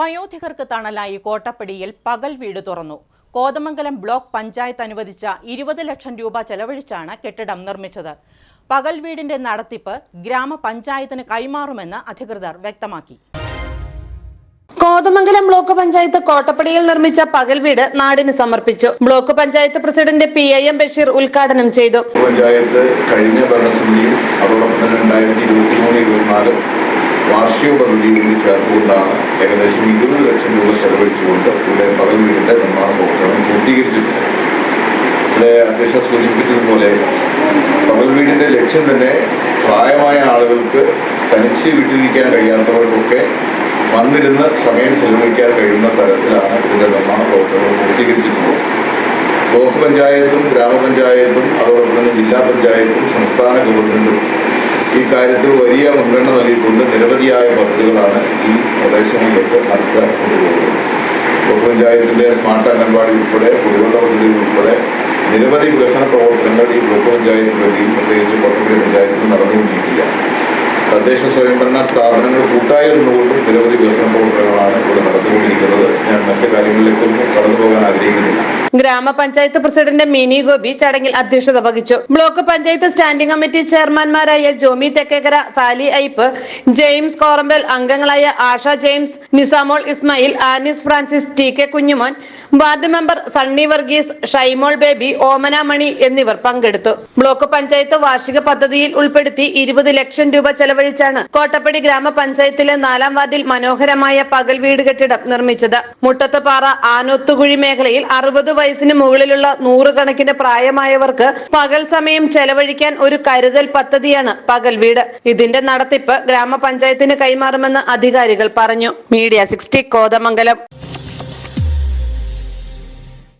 വയോധികർക്ക് തണലായി കോട്ടപ്പടിയിൽ പകൽ വീട് തുറന്നു. കോതമംഗലം ബ്ലോക്ക് പഞ്ചായത്ത് അനുവദിച്ച ഇരുപത് ലക്ഷം രൂപ ചെലവഴിച്ചാണ് കെട്ടിടം നിർമ്മിച്ചത്. പകൽ വീടിന്റെ നടത്തിപ്പ് ഗ്രാമപഞ്ചായത്തിന് കൈമാറുമെന്ന് അധികൃതർ വ്യക്തമാക്കി. കോതമംഗലം ബ്ലോക്ക് പഞ്ചായത്ത് കോട്ടപ്പടിയിൽ നിർമ്മിച്ച പകൽ വീട് നാടിന് സമർപ്പിച്ചു. Block panchayat president P I M Basheer ഉദ്ഘാടനം ചെയ്തു. പഞ്ചായത്ത് കഴിഞ്ഞ ഭരണസമിതിയും അതോടൊപ്പം തന്നെ രണ്ടായിരത്തി ഇരുപത്തി ഇരുപത്തിനാല് വാർഷിക പദ്ധതി കൂടി ചേർത്തുകൊണ്ടാണ് ഏകദേശം ഇരുപത് ലക്ഷം രൂപ ചെലവഴിച്ചുകൊണ്ട് ഇവിടെ പകൽ വീടിന്റെ നിർമ്മാണ പ്രവർത്തനം പൂർത്തീകരിച്ചിട്ടുണ്ട്. ഇവിടെ അധ്യക്ഷ സൂചിപ്പിച്ചതുപോലെ പകൽ വീടിന്റെ ലക്ഷ്യം തന്നെ പ്രായമായ ആളുകൾക്ക് തനിച്ച് വീട്ടിലിരിക്കാൻ കഴിയാത്തവർക്കൊക്കെ വന്നിരുന്ന് സമയം ചെലവഴിക്കാൻ കഴിയുന്ന തരത്തിലാണ് ഇതിന്റെ നിർമ്മാണ പ്രവർത്തനങ്ങൾ പൂർത്തീകരിച്ചിട്ടുള്ളത്. ബ്ലോക്ക് പഞ്ചായത്തും ഗ്രാമപഞ്ചായത്തും അതോടൊപ്പം തന്നെ ജില്ലാ പഞ്ചായത്തും സംസ്ഥാന ഗവൺമെന്റും ഈ കാര്യത്തിൽ വലിയ മുൻഗണന നൽകിക്കൊണ്ട് നിരവധിയായ പദ്ധതികളാണ് ഈ പ്രദേശങ്ങളിലേക്ക് നടത്തിക്കൊണ്ടുപോകുന്നത് കൊണ്ടുപോകുന്നത് ബ്ലോക്ക് പഞ്ചായത്തിന്റെ സ്മാർട്ട് അംഗൻവാടി ഉൾപ്പെടെ കുടിവെള്ള പദ്ധതികൾ ഉൾപ്പെടെ നിരവധി വികസന പ്രവർത്തനങ്ങൾ ഈ ബ്ലോക്ക് പഞ്ചായത്ത് വഴിയും പ്രത്യേകിച്ച് പദ്ധതി പഞ്ചായത്തിൽ നടന്നുകൊണ്ടിരിക്കുകയാണ്. തദ്ദേശ സ്വയംഭരണ സ്ഥാപനങ്ങൾ കൂട്ടായി നിന്നുകൊണ്ടും നിരവധി വികസന പ്രവർത്തനങ്ങളാണ് ഇവിടെ നടന്നുകൊണ്ടിരിക്കുന്നത്. ഞാൻ മറ്റു കാര്യങ്ങളിലേക്കൊന്നും കടന്നു പോകാൻ ആഗ്രഹിക്കുന്നില്ല. ഗ്രാമപഞ്ചായത്ത് പ്രസിഡന്റ് മിനി ഗോപി ചടങ്ങിൽ അധ്യക്ഷത വഹിച്ചു. ബ്ലോക്ക് പഞ്ചായത്ത് സ്റ്റാൻഡിംഗ് കമ്മിറ്റി ചെയർമാൻമാരായ ജോമി തെക്കേക്കര സാലി ഐപ്പ് ജെയിംസ് കോറമ്പൽ അംഗങ്ങളായ Asha James Nisamol Ismail Anis Francis T K Kunjumon ward member Sunny Varghese Shymol Baby Omana Mani എന്നിവർ പങ്കെടുത്തു. ബ്ലോക്ക് പഞ്ചായത്ത് വാർഷിക പദ്ധതിയിൽ ഉൾപ്പെടുത്തി ഇരുപത് ലക്ഷം രൂപ ചെലവഴിച്ചാണ് കോട്ടപ്പടി ഗ്രാമപഞ്ചായത്തിലെ നാലാം വാതിൽ മനോഹരമായ പകൽ വീട് കെട്ടിടം നിർമ്മിച്ചത്. മുട്ടത്തുപാറ ആനോത്തുകുഴി മേഖലയിൽ അറുപത് വയസ്സിന് മുകളിലുള്ള നൂറുകണക്കിന് പ്രായമായവർക്ക് പകൽ സമയം ചെലവഴിക്കാൻ ഒരു കരുതൽ പദ്ധതിയാണ് പകൽ വീട്. ഇതിന്റെ നടത്തിപ്പ് ഗ്രാമപഞ്ചായത്തിന് കൈമാറുമെന്ന് അധികാരികൾ പറഞ്ഞു. Media sixty Kothamangalam.